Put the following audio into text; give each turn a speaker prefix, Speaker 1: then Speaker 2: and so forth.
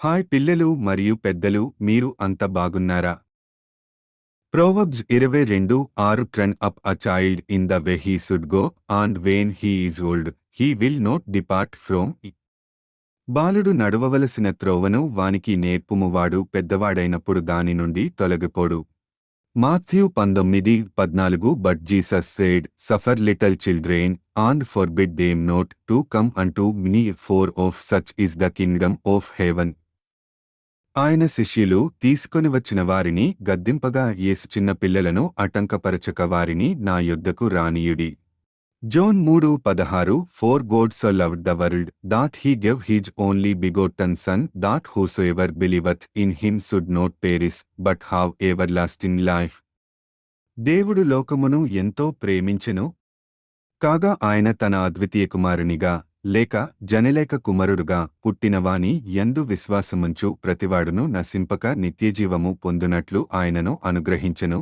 Speaker 1: Hi పిల్లలు మరియు పెద్దలు మీరు అంత బాగున్నారా? ప్రోవబ్స్ ఇరవై రెండు ఆరు train up a child in the way he should go and when he is old he will not depart from బాలుడు నడవవలసిన త్రోవను వానికి నేర్పుమువాడు పెద్దవాడైనప్పుడు దాని నుండి తొలగిపోడు. మాథ్యూ పంతొమ్మిది పద్నాలుగు but Jesus said suffer little children and forbid them not to come unto me for of such is the kingdom of heaven. ఆయన శిష్యులు తీసుకొని వచ్చిన వారిని గద్దింపగా యేసు చిన్న పిల్లలను అటంకపరచక వారిని నా యుద్ధకు రానీయుడి. జోన్ మూడు పదహారు for God so loved the world that he gave his only begotten son that whosoever believeth in him should not perish but have everlasting life. దేవుడు లోకమును ఎంతో ప్రేమించెను. కాగా ఆయన తన అద్వితీయ కుమారునిగా లేక జనలేక కుమరుడుగా పుట్టినవాని ఎందు విశ్వాసముంచు ప్రతివాడును నశింపక నిత్యజీవము పొందునట్లు ఆయనను అనుగ్రహించెను.